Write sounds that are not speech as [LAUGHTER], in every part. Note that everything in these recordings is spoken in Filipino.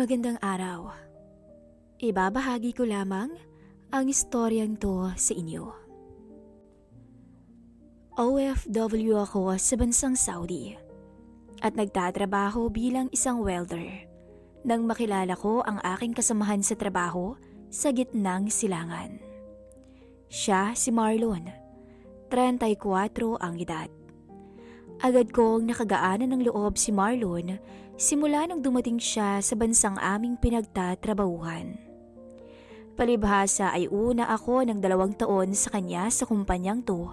Magandang araw. Ibabahagi ko lamang ang istoryang to sa inyo. OFW ako sa bansang Saudi at nagtatrabaho bilang isang welder nang makilala ko ang aking kasamahan sa trabaho sa gitnang silangan. Siya si Marlon, 34 ang edad. Agad kong nakagaanan ng loob si Marlon simula nang dumating siya sa bansang aming pinagtatrabahuhan. Palibhasa ay una ako ng dalawang taon sa kanya sa kumpanyang to,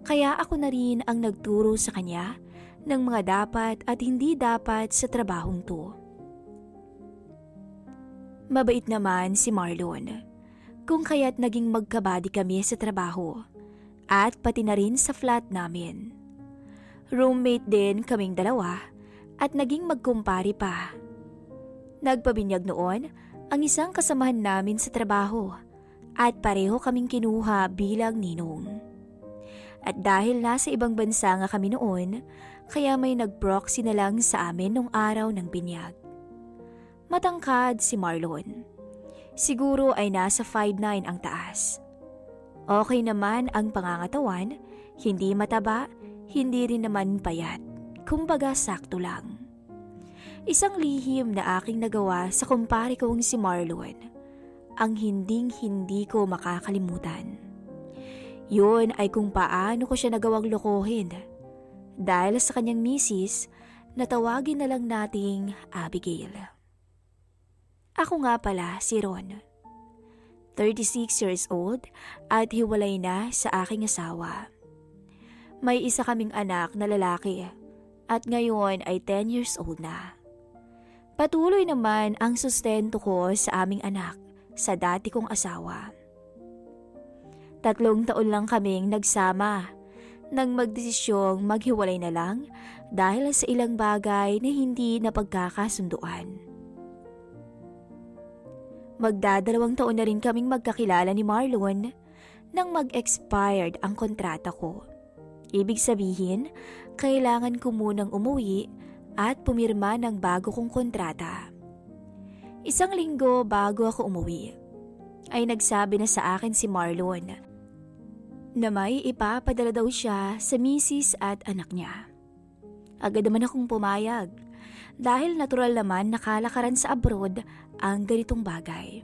kaya ako na rin ang nagturo sa kanya ng mga dapat at hindi dapat sa trabahong to. Mabait naman si Marlon, kung kaya't naging magkabadi kami sa trabaho at pati na rin sa flat namin. Roommate din kaming dalawa at naging magkumpari pa. Nagpabinyag noon ang isang kasamahan namin sa trabaho at pareho kaming kinuha bilang ninong. At dahil nasa ibang bansa nga kami noon, kaya may nag-proxy na lang sa amin nung araw ng binyag. Matangkad si Marlon. Siguro ay nasa 5'9 ang taas. Okay naman ang pangangatawan, hindi mataba, hindi rin naman payat. Kumbaga sakto lang. Isang lihim na aking nagawa sa kumpare kong si Marlon. Ang hinding hindi ko makakalimutan. Yun ay kung paano ko siya nagawang lokohin. Dahil sa kanyang misis, natawagin na lang nating Abigail. Ako nga pala si Ron. 36 years old at hiwalay na sa aking asawa. May isa kaming anak na lalaki at ngayon ay 10 years old na. Patuloy naman ang sustento ko sa aming anak sa dati kong asawa. Tatlong taon lang kaming nagsama nang magdesisyong maghiwalay na lang dahil sa ilang bagay na hindi napagkakasunduan. Magdadalawang taon na rin kaming magkakilala ni Marlon nang mag-expired ang kontrata ko. Ibig sabihin, kailangan ko munang umuwi at pumirma ng bago kong kontrata. Isang linggo bago ako umuwi, ay nagsabi na sa akin si Marlon na may ipapadala daw siya sa misis at anak niya. Agad naman akong pumayag dahil natural naman nakalakaran sa abroad ang ganitong bagay.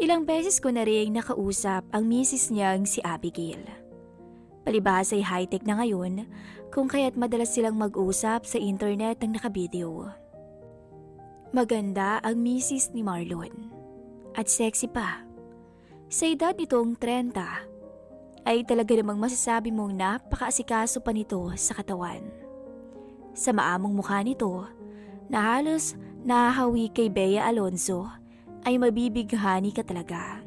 Ilang beses ko na rin nakausap ang misis niyang si Abigail. Palibhas ay high-tech na ngayon kung kaya't madalas silang mag-usap sa internet ng nakabideo. Maganda ang misis ni Marlon at sexy pa. Sa edad nitong 30 ay talaga namang masasabi mong napakaasikaso pa nito sa katawan. Sa maamong mukha nito na halos nahahawi kay Bea Alonzo ay mabibighani ka talaga.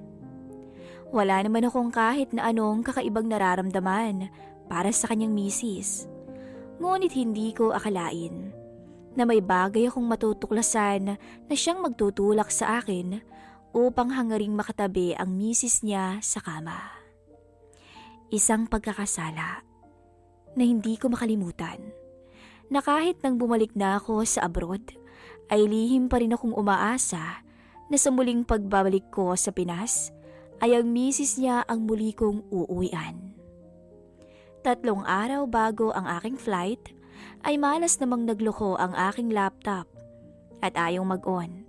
Wala naman akong kahit na anong kakaibang nararamdaman para sa kanyang misis. Ngunit hindi ko akalain na may bagay akong matutuklasan na siyang magtutulak sa akin upang hangaring makatabi ang misis niya sa kama. Isang pagkakasala na hindi ko makalimutan na kahit nang bumalik na ako sa abroad ay lihim pa rin akong umaasa na sa muling pagbabalik ko sa Pinas ay ang misis niya ang muli kong uuwian. Tatlong araw bago ang aking flight ay malas namang nagloko ang aking laptop at ayaw mag-on.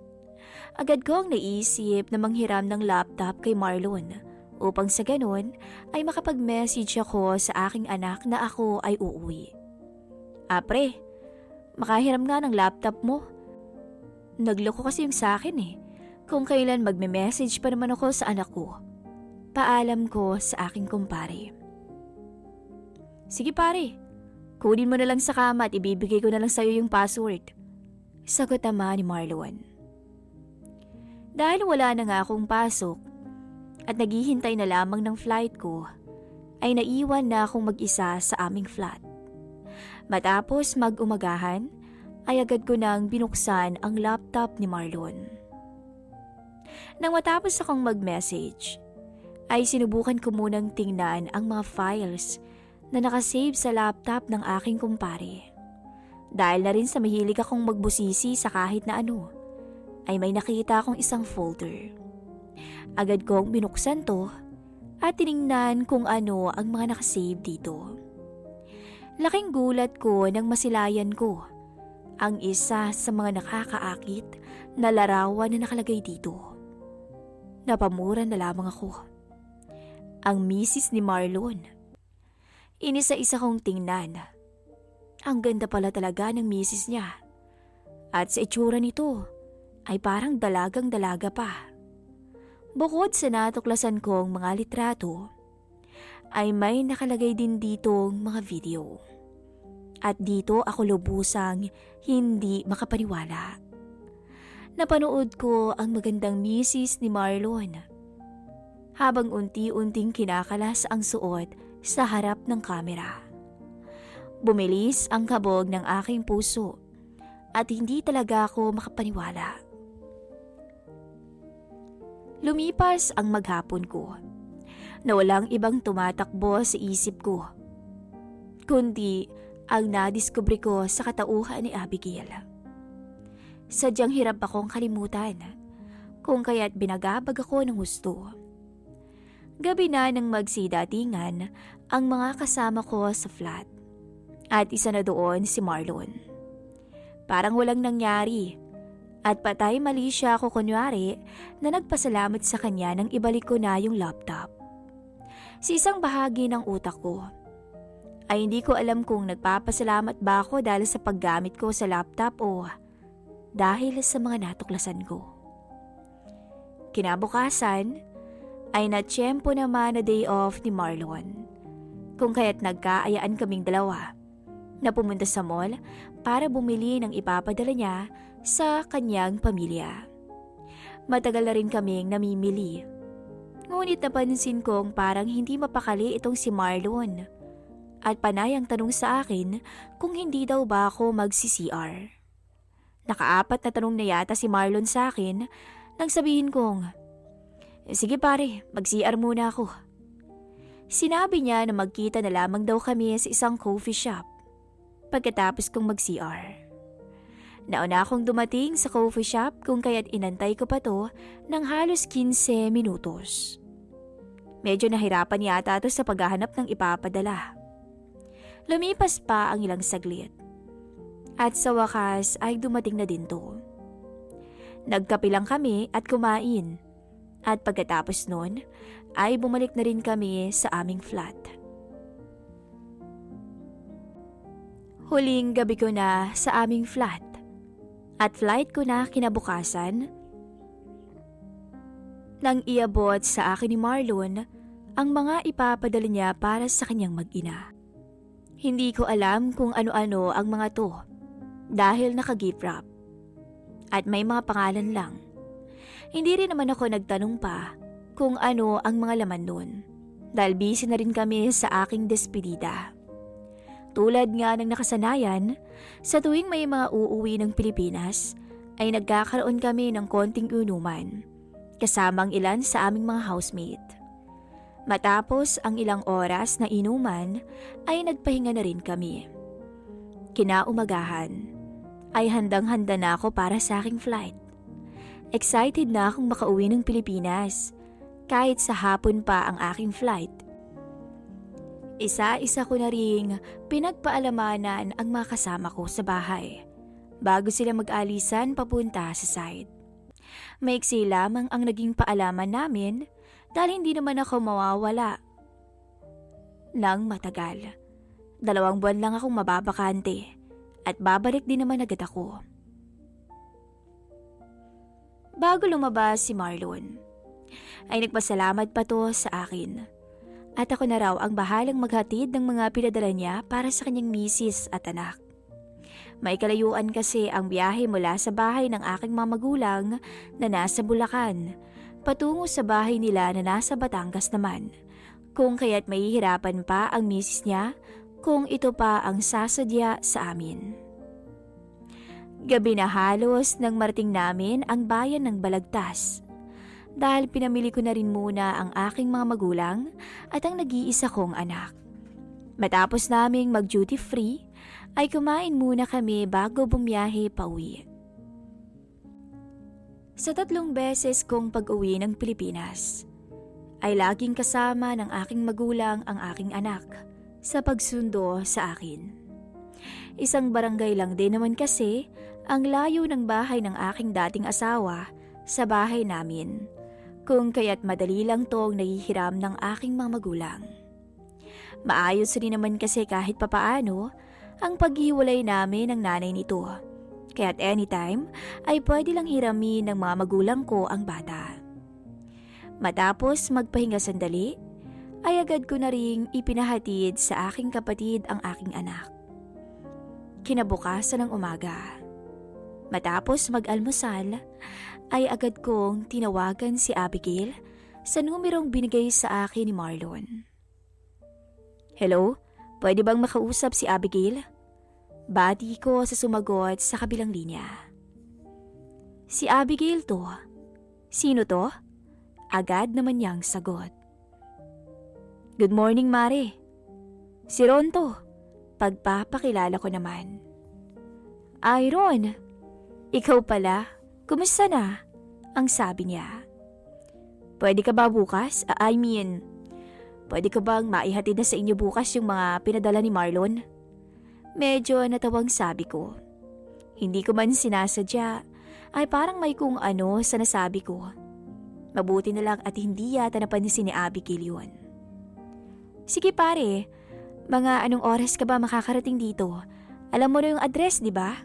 Agad kong naisip na manghiram ng laptop kay Marlon upang sa ganun ay makapag-message ako sa aking anak na ako ay uuwi. Apre, makahiram nga ng laptop mo. Nagloko kasi yung sa akin eh, kung kailan magme-message pa naman ako sa anak ko. Paalam ko sa aking kumpare. Sige pare, kunin mo na lang sa kama at ibibigay ko na lang sa'yo yung password. Sagot naman ni Marlon. Dahil wala na nga akong pasok at naghihintay na lamang ng flight ko, ay naiwan na akong mag-isa sa aming flat. Matapos mag-umagahan, ay agad ko nang binuksan ang laptop ni Marlon. Nang matapos akong mag-message, ay sinubukan ko munang tingnan ang mga files na nakasave sa laptop ng aking kumpare. Dahil na rin sa mahilig akong magbusisi sa kahit na ano, ay may nakita akong isang folder. Agad kong binuksan to at tiningnan kung ano ang mga nakasave dito. Laking gulat ko nang masilayan ko ang isa sa mga nakakaakit na larawan na nakalagay dito. Napamura na lamang ako. Ang misis ni Marlon. Inisa-isa kong tingnan. Ang ganda pala talaga ng misis niya. At sa itsura nito, ay parang dalagang dalaga pa. Bukod sa natuklasan kong mga litrato, ay may nakalagay din ditong mga video. At dito ako lubusang hindi makapaniwala. Napanood ko ang magandang misis ni Marlon. Habang unti-unting kinakalas ang suot sa harap ng kamera. Bumilis ang kabog ng aking puso at hindi talaga ako makapaniwala. Lumipas ang maghapon ko na walang ibang tumatakbo sa isip ko kundi ang nadiskubre ko sa katauhan ni Abigail. Sadyang hirap akong kalimutan kung kaya't binagabag ako ng gusto. Gabi na nang magsidatingan ang mga kasama ko sa flat. At isa na doon si Marlon. Parang walang nangyari. At patay mali siya ako kunwari na nagpasalamat sa kanya nang ibalik ko na yung laptop. Sa isang bahagi ng utak ko, ay hindi ko alam kung nagpapasalamat ba ako dahil sa paggamit ko sa laptop o dahil sa mga natuklasan ko. Kinabukasan, ay natsyempo naman na day off ni Marlon. Kung kaya't nagkaayaan kaming dalawa na pumunta sa mall para bumili ng ipapadala niya sa kanyang pamilya. Matagal na rin kaming namimili. Ngunit napansin kong parang hindi mapakali itong si Marlon. At panay ang tanong sa akin kung hindi daw ba ako mag-CCR. Nakaapat na tanong na yata si Marlon sa akin nang sabihin kong, Sige pare, mag-CR muna ako. Sinabi niya na magkita na lamang daw kami sa isang coffee shop pagkatapos kong mag-CR. Nauna akong dumating sa coffee shop kung kaya't inantay ko pa to ng halos 15 minutos. Medyo nahirapan yata to sa paghahanap ng ipapadala. Lumipas pa ang ilang saglit. At sa wakas ay dumating na din to. Nagkape lang kami at kumain. At pagkatapos nun ay bumalik na rin kami sa aming flat. Huling gabi ko na sa aming flat at flight ko na kinabukasan nang iabot sa akin ni Marlon ang mga ipapadala niya para sa kanyang mag-ina. Hindi ko alam kung ano-ano ang mga to dahil naka-gift wrap at may mga pangalan lang. Hindi rin naman ako nagtanong pa kung ano ang mga laman nun dahil busy na rin kami sa aking despedida. Tulad nga ng nakasanayan, sa tuwing may mga uuwi ng Pilipinas, ay nagkakaroon kami ng konting inuman, kasamang ilan sa aming mga housemate. Matapos ang ilang oras na inuman, ay nagpahinga na rin kami. Kinaumagahan, ay handang-handa na ako para sa aking flight. Excited na akong makauwi ng Pilipinas, kahit sa hapon pa ang aking flight isa-isa ko na ring pinagpaalamanan ang mga kasama ko sa bahay bago sila mag-alisan papunta sa side. Maiksi lamang ang naging paalaman namin dahil hindi naman ako mawawala. Nang matagal, dalawang buwan lang akong mababakante at babalik din naman agad ako. Bago lumabas si Marlon, ay nagpasalamat pa to sa akin at ako na raw ang bahalang maghatid ng mga pinadala niya para sa kanyang misis at anak. May kalayuan kasi ang biyahe mula sa bahay ng aking mga magulang na nasa Bulacan patungo sa bahay nila na nasa Batangas naman. Kung kaya't mahihirapan pa ang misis niya kung ito pa ang sasadya sa amin. Gabi na halos nang marating namin ang bayan ng Balagtas dahil pinamili ko na rin muna ang aking mga magulang at ang nag-iisa kong anak. Matapos naming mag-duty free, ay kumain muna kami bago bumiyahe pa uwi. Sa tatlong beses kong pag-uwi ng Pilipinas, ay laging kasama ng aking magulang ang aking anak sa pagsundo sa akin. Isang barangay lang din naman kasi ang layo ng bahay ng aking dating asawa sa bahay namin, kung kaya't madali lang tong nahihiram ng aking mga magulang. Maayos rin naman kasi kahit papaano ang paghiwalay namin ng nanay nito. Kaya't anytime ay pwede lang hiramin ng mga magulang ko ang bata. Matapos magpahinga sandali, ay agad ko na ring ipinahatid sa aking kapatid ang aking anak. Kinabukasan ng umaga. Matapos mag-almusal, ay agad kong tinawagan si Abigail sa numerong binigay sa akin ni Marlon. Hello? Pwede bang makausap si Abigail? Bati ko sa sumagot sa kabilang linya. Si Abigail to. Sino to? Agad naman niyang sagot. Good morning, Mare. Si Ron to. Pagpapakilala ko naman. Ay. Ikaw pala. Kumusta na? Ang sabi niya. Pwede ka ba bukas? I mean, pwede ka bang maihatid na sa inyo bukas yung mga pinadala ni Marlon? Medyo natawang sabi ko. Hindi ko man sinasadya, ay parang may kung ano sa nasabi ko. Mabuti na lang at hindi yata napansin ni Abigail yun. Sige pare, mga anong oras ka ba makakarating dito? Alam mo na yung address, di ba?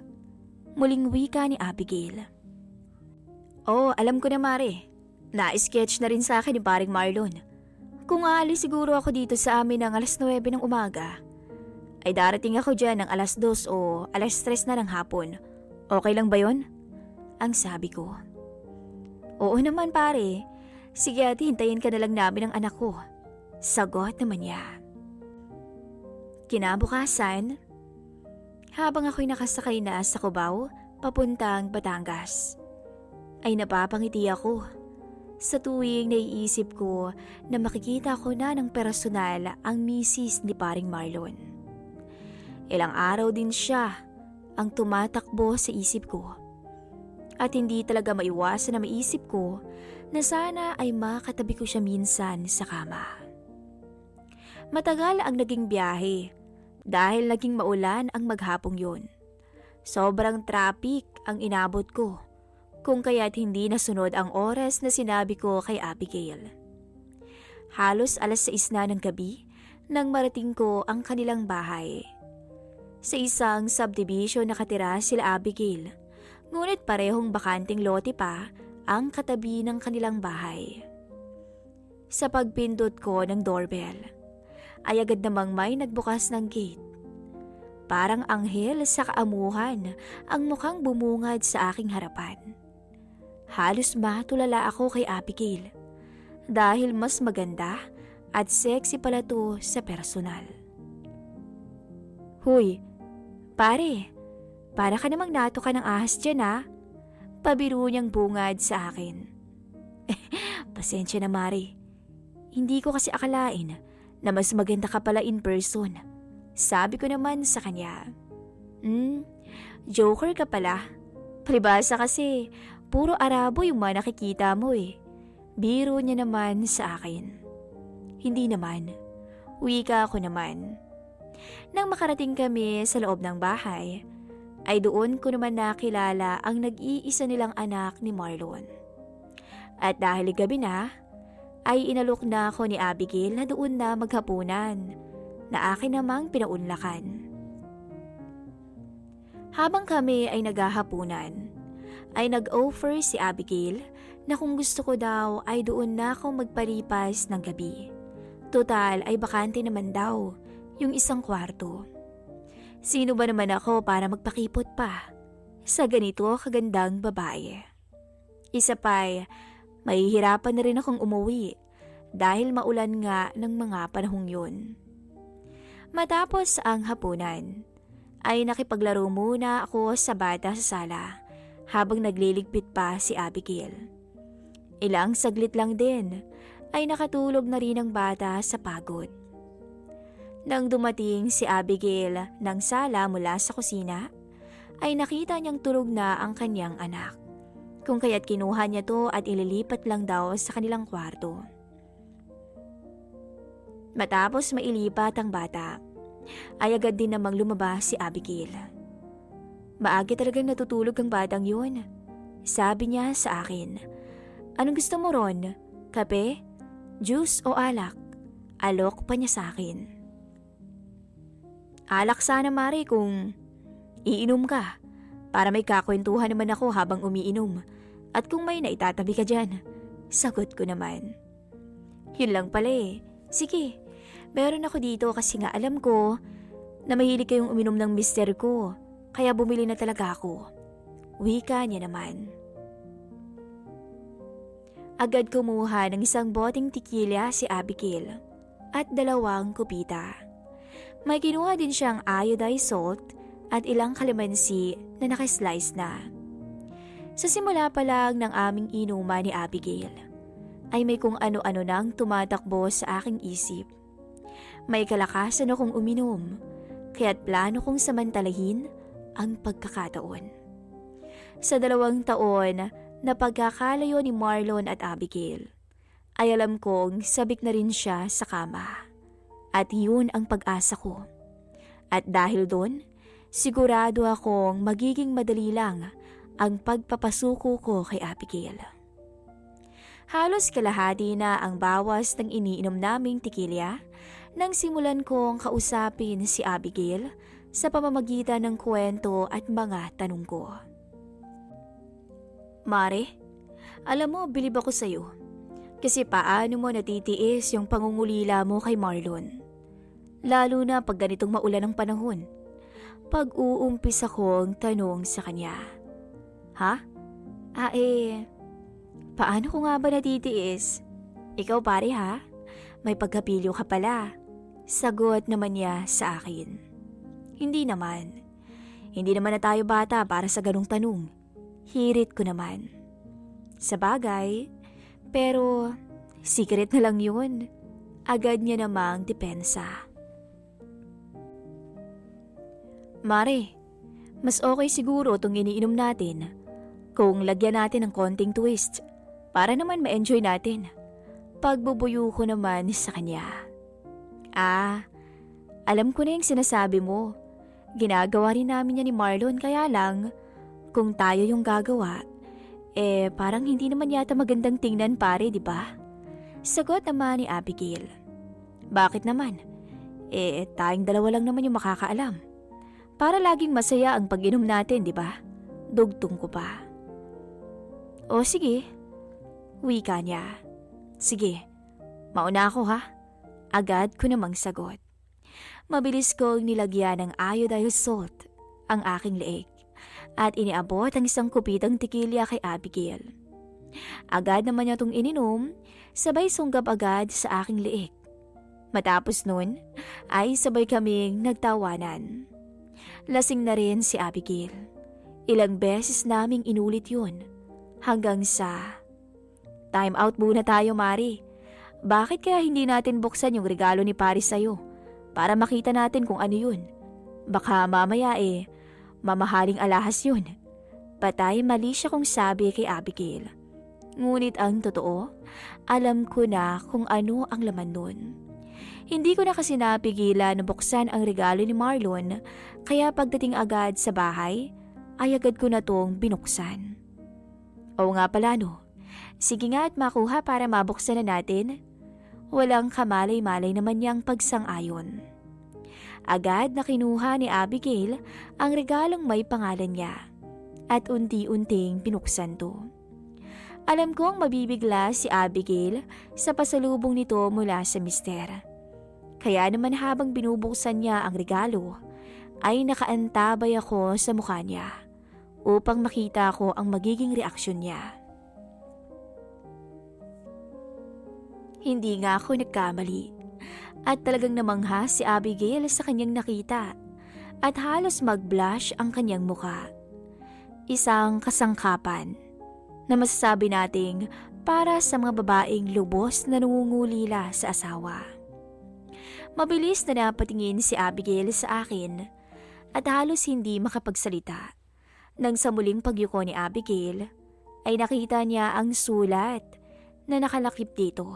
Muling wika ni Abigail. Oh, alam ko na Mare. Na-sketch na rin sa akin ni paring Marlon. Kung aalis siguro ako dito sa amin ng alas 9 ng umaga, ay darating ako dyan ng alas 2 o alas 3 na ng hapon. Okay lang ba yon? Ang sabi ko. Oo naman pare. Sige ate, hintayin ka na lang namin ang anak ko. Sagot naman niya. Kinabukasan, habang ako'y nakasakay na sa Cubao, papuntang Batangas, ay napapangiti ako sa tuwing naiisip ko na makikita ko na ng personal ang misis ni paring Marlon. Ilang araw din siya ang tumatakbo sa isip ko. At hindi talaga maiwasan na maisip ko na sana ay makatabi ko siya minsan sa kama. Matagal ang naging biyahe dahil naging maulan ang maghapong yun. Sobrang traffic ang inabot ko kung kaya't hindi nasunod ang oras na sinabi ko kay Abigail. Halos alas 6 na ng gabi nang marating ko ang kanilang bahay. Sa isang subdivision nakatira sila Abigail, ngunit parehong bakanting lote pa ang katabi ng kanilang bahay. Sa pagpindot ko ng doorbell, ay agad namang may nagbukas ng gate. Parang anghel sa kaamuhan ang mukhang bumungad sa aking harapan. Halos matulala ako kay Abigail dahil mas maganda at sexy pala to sa personal. Huy, pare, para ka namang nato ka ng ahas dyan ha. Pabiro niyang bungad sa akin. [LAUGHS] Pasensya na Mari. Hindi ko kasi akalain na mas maganda ka pala in person. Sabi ko naman sa kanya. Hmm, joker ka pala. Palibasa kasi, puro arabo yung mga nakikita mo eh. Biro niya naman sa akin. Hindi naman. Wika ako naman. Nang makarating kami sa loob ng bahay, ay doon ko naman nakilala ang nag-iisa nilang anak ni Marlon. At dahil gabi na, ay inalok na ako ni Abigail na doon na maghapunan, na akin namang pinaunlakan. Habang kami ay naghahapunan, ay nag-offer si Abigail na kung gusto ko daw ay doon na ako magpalipas ng gabi. Total ay bakante naman daw yung isang kwarto. Sino ba naman ako para magpakipot pa sa ganito kagandang babae? Isa pa mahihirapan na rin akong umuwi dahil maulan nga ng mga panahong yun. Matapos ang hapunan, ay nakipaglaro muna ako sa bata sa sala habang nagliligpit pa si Abigail. Ilang saglit lang din ay nakatulog na rin ang bata sa pagod. Nang dumating si Abigail ng sala mula sa kusina, ay nakita niyang tulog na ang kanyang anak. Kung kaya't kinuha niya to at ililipat lang daw sa kanilang kwarto. Matapos mailipat ang bata, ay agad din namang lumabas si Abigail. Maagi talagang natutulog ang batang yun. Sabi niya sa akin, Anong gusto mo ron? Kape? Juice o alak? Alok pa niya sa akin. Alak sana Mari kung iinom ka para may kakwentuhan naman ako habang umiinom at kung may naitatabi ka dyan. Sagot ko naman. Yun lang pala eh. Sige, meron ako dito kasi nga alam ko na mahilig kayong uminom ng mister ko kaya bumili na talaga ako. Wika niya naman. Agad kumuha ng isang boteng tikilya si Abigail at dalawang kupita. May kinuha din siyang iodized salt at ilang kalamansi na nakaslice na. Sa simula pa lang ng aming inuman ni Abigail, ay may kung ano-ano nang tumatakbo sa aking isip. May kalakasan akong uminom, kaya't plano kong samantalahin ang pagkakataon. Sa dalawang taon na pagkakalayo ni Marlon at Abigail, ay alam kong sabik na rin siya sa kama. At yun ang pag-asa ko. At dahil doon, sigurado akong magiging madali lang ang pagpapasuko ko kay Abigail. Halos kalahati na ang bawas ng iniinom naming tikilya nang simulan kong kausapin si Abigail sa pamamagitan ng kwento at mga tanong ko. Mare, alam mo, bilib ako sa'yo. Kasi paano mo natitiis yung pangungulila mo kay Marlon? Lalo na pag ganitong maulan ng panahon. Pag uumpis akong tanong sa kanya. Ha? Ah eh, paano ko nga ba natitiis? Ikaw pare ha? May pagkapilyo ka pala. Sagot naman niya sa akin. Hindi naman. Hindi naman na tayo bata para sa ganong tanong. Hirit ko naman. Sa bagay, pero secret na lang yun. Agad niya namang depensa. Mare, mas okay siguro itong iniinom natin kung lagyan natin ng konting twist para naman ma-enjoy natin. Pagbubuyo ko naman sa kanya. Ah, alam ko na yung sinasabi mo. Ginagawa rin namin yan ni Marlon kaya lang, kung tayo yung gagawa, eh parang hindi naman yata magandang tingnan pare, di ba? Sagot naman ni Abigail. Bakit naman? Eh tayong dalawa lang naman yung makakaalam. Para laging masaya ang pag-inom natin, di ba? Dugtong ko pa. O sige, wika niya. Sige, mauna ako ha. Agad ko namang sagot. Mabilis kong nilagyan ng iodized salt ang aking leeg at iniabot ang isang kupitang tikilya kay Abigail. Agad naman niya itong ininom, sabay sunggab agad sa aking leeg. Matapos nun, ay sabay kaming nagtawanan. Lasing na rin si Abigail. Ilang beses naming inulit yun. Hanggang sa... Time out muna tayo, Mari. Bakit kaya hindi natin buksan yung regalo ni Paris sa'yo? Para makita natin kung ano yun. Baka mamaya eh, mamahaling alahas yun. Patay mali siya kung sabi kay Abigail. Ngunit ang totoo, alam ko na kung ano ang laman nun. Hindi ko na kasi napigilan na buksan ang regalo ni Marlon, kaya pagdating agad sa bahay, ay agad ko na tong binuksan. Oo nga pala no, sige nga at makuha para mabuksan na natin. Walang kamalay-malay naman niyang pagsang-ayon. Agad na kinuha ni Abigail ang regalong may pangalan niya at unti-unting binuksan to. Alam kong mabibigla si Abigail sa pasalubong nito mula sa mister. Kaya naman habang binubuksan niya ang regalo, ay nakaantabay ako sa mukha niya upang makita ko ang magiging reaksyon niya. Hindi nga ako nagkamali at talagang namangha si Abigail sa kanyang nakita at halos mag-blush ang kanyang mukha. Isang kasangkapan na masasabi nating para sa mga babaeng lubos na nangungulila sa asawa. Mabilis na napatingin si Abigail sa akin at halos hindi makapagsalita. Nang sa muling pagyuko ni Abigail, ay nakita niya ang sulat na nakalakip dito.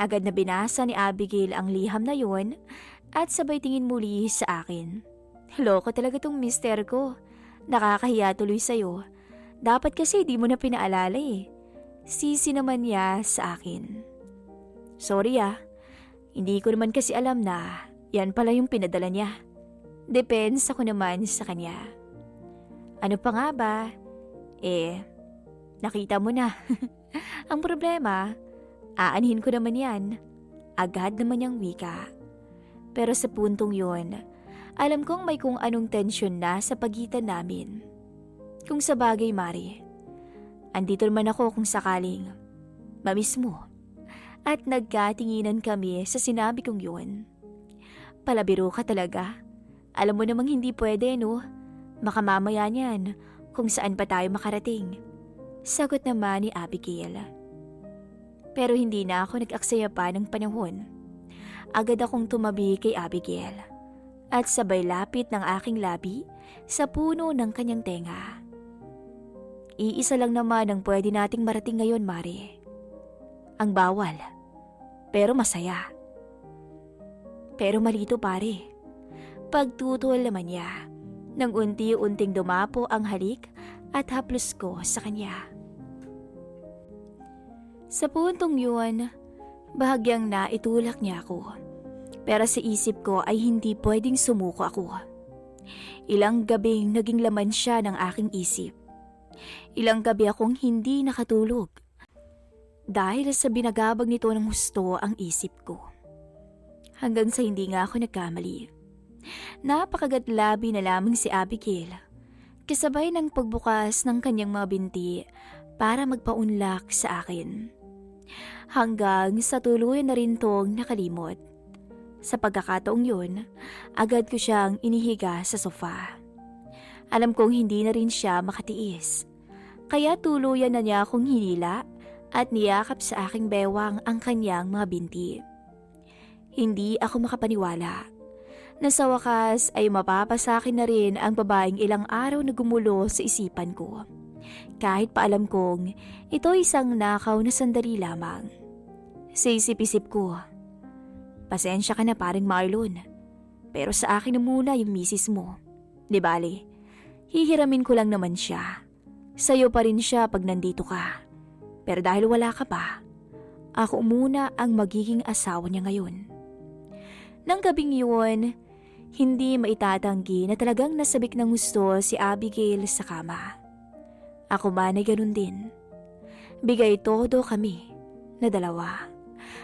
Agad na binasa ni Abigail ang liham na yon at sabay tingin muli sa akin. Loko talaga tong mister ko. Nakakahiya tuloy sa'yo. Dapat kasi di mo na pinaalala eh. Sisi naman niya sa akin. Sorry ah, hindi ko naman kasi alam na yan pala yung pinadala niya. Depends ako naman sa kanya. Ano pa nga ba? Eh, nakita mo na. [LAUGHS] Ang problema, aanhin ko naman yan. Agad naman yung wika. Pero sa puntong yon, alam kong may kung anong tensyon na sa pagitan namin. Kung sa bagay, Mari, andito naman ako kung sakaling mamiss mo. At nagkatinginan kami sa sinabi kong yun. Palabiro ka talaga. Alam mo namang hindi pwede, no? Makamamaya niyan kung saan pa tayo makarating. Sagot naman ni Abigail. Pero hindi na ako nag-aksaya pa ng panahon. Agad akong tumabi kay Abigail at sabay lapit ng aking labi sa puno ng kanyang tenga. Iisa lang naman ang pwede nating marating ngayon, Mari. Ang bawal. Pero masaya. Pero malito pare. Pagtutol naman niya nang unti-unting dumapo ang halik at haplos ko sa kanya. Sa puntong yun, bahagyang naitulak niya ako. Pero sa isip ko ay hindi pwedeng sumuko ako. Ilang gabing naging laman siya ng aking isip. Ilang gabi akong hindi nakatulog. Dahil sa binagabag nito ng husto ang isip ko. Hanggang sa hindi nga ako nagkamali. Napakagatlabi na lamang si Abigail. Kasabay ng pagbukas ng kanyang mga binti para magpaunlak sa akin. Hanggang sa tuluyan na rin tong nakalimot. Sa pagkakataong yun, agad ko siyang inihiga sa sofa. Alam kong hindi na rin siya makatiis. Kaya tuluyan na niya akong hinila at niyakap sa aking bewang ang kanyang mga binti. Hindi ako makapaniwala na sa wakas ay mapapasakin na rin ang babaeng ilang araw na gumulo sa isipan ko. Kahit pa alam kong ito isang nakaw na sandali lamang. Sa isip-isip ko, pasensya ka na paring Marlon. Pero sa akin na muna yung misis mo. Di bale, hihiramin ko lang naman siya. Sa'yo pa rin siya pag nandito ka. Pero dahil wala ka pa, ako muna ang magiging asawa niya ngayon. Nang gabing yun, hindi maitatanggi na talagang nasabik ng gusto si Abigail sa kama. Ako man ay ganun din. Bigay todo kami na dalawa.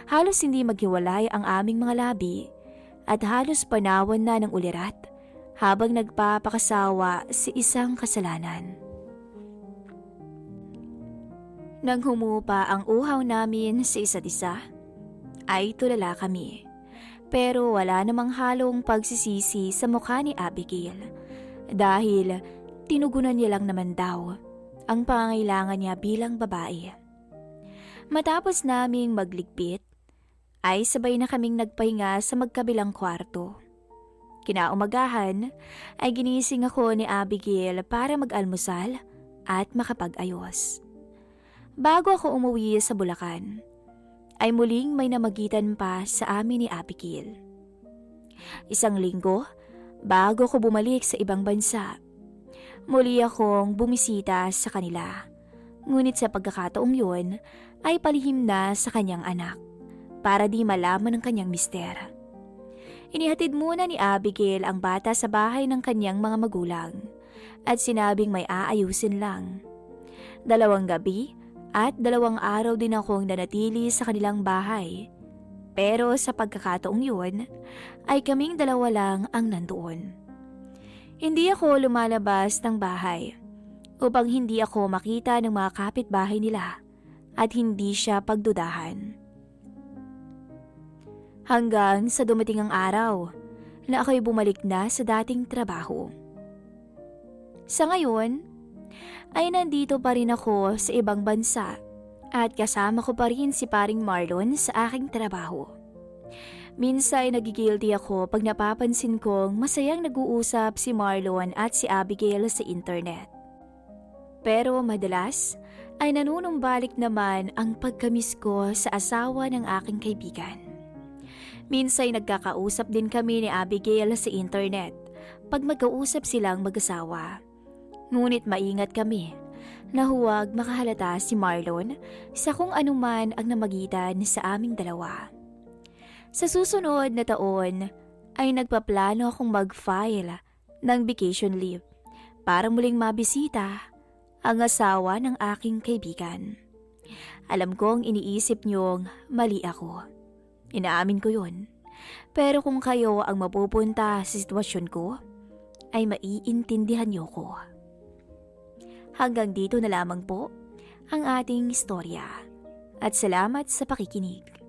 Halos hindi maghiwalay ang aming mga labi at halos panawan na ng ulirat habang nagpapakasawa sa isang kasalanan. Nang humupa ang uhaw namin sa isa't isa, ay tulala kami. Pero wala namang halong pagsisisi sa mukha ni Abigail dahil tinugunan niya lang naman daw ang pangailangan niya bilang babae. Matapos naming magligpit, ay sabay na kaming nagpahinga sa magkabilang kwarto. Kinaumagahan ay ginising ako ni Abigail para mag-almusal at makapag-ayos. Bago ako umuwi sa Bulacan, ay muling may namagitan pa sa amin ni Abigail. Isang linggo, bago ko bumalik sa ibang bansa, muli akong bumisita sa kanila. Ngunit sa pagkakataong yun, ay palihim na sa kanyang anak para di malaman ng kanyang mister. Inihatid muna ni Abigail ang bata sa bahay ng kanyang mga magulang at sinabing may aayusin lang. Dalawang gabi at dalawang araw din akong nanatili sa kanilang bahay. Pero sa pagkakataong yun, ay kaming dalawa lang ang nandoon. Hindi ako lumalabas ng bahay upang hindi ako makita ng mga kapitbahay nila at hindi siya pagdudahan. Hanggang sa dumating ang araw na ako'y bumalik na sa dating trabaho. Sa ngayon, ay nandito pa rin ako sa ibang bansa at kasama ko pa rin si paring Marlon sa aking trabaho. Minsan ay nagigilty ako pag napapansin kong masayang nag-uusap si Marlon at si Abigail sa internet. Pero madalas ay nanunumbalik naman ang pagkamis ko sa asawa ng aking kaibigan. Minsay nagkakausap din kami ni Abigail sa internet pag magkausap silang mag-asawa. Ngunit maingat kami na huwag makahalata si Marlon sa kung anuman ang namagitan sa aming dalawa. Sa susunod na taon ay nagpaplano akong mag-file ng vacation leave para muling mabisita ang asawa ng aking kaibigan. Alam kong iniisip niyong mali ako. Inaamin ko yun. Pero kung kayo ang mapupunta sa sitwasyon ko, ay maiintindihan niyo ko. Hanggang dito na lamang po ang ating istorya. At salamat sa pakikinig.